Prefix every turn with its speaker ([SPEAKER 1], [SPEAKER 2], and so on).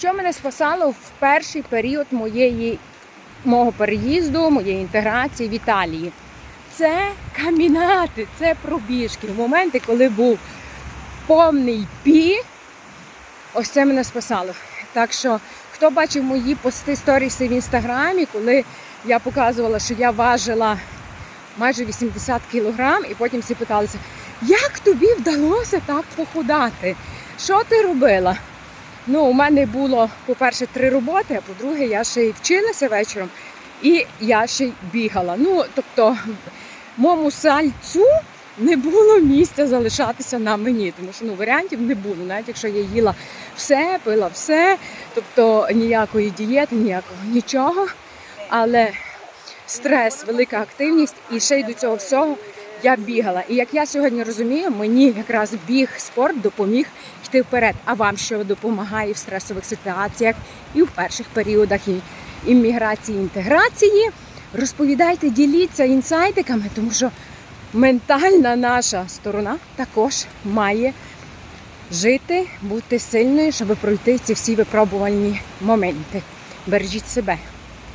[SPEAKER 1] Що мене спасало в перший період моєї, мого переїзду, моєї інтеграції в Італії? Це камінати, це пробіжки. В моменти, коли був повний пі, ось це мене спасало. Так що, хто бачив мої пости сторіси в інстаграмі, коли я показувала, що я важила майже 80 кілограм, і потім всі питалися, як тобі вдалося так похудати? Що ти робила? Ну, у мене було, по-перше, три роботи, а по-друге, я ще й вчилася вечором, і я ще й бігала. Ну, тобто, моєму сальцю не було місця залишатися на мені, тому що ну, варіантів не було. Навіть якщо я їла все, пила все, тобто ніякої дієти, ніякого нічого. Але стрес, велика активність, і ще й до цього всього я бігала. І як я сьогодні розумію, мені якраз біг спорт допоміг йти вперед. А вам що допомагає в стресових ситуаціях і в перших періодах і імміграції, інтеграції? Розповідайте, діліться інсайтиками, тому що ментальна наша сторона також має жити, бути сильною, щоб пройти ці всі випробувальні моменти. Бережіть себе.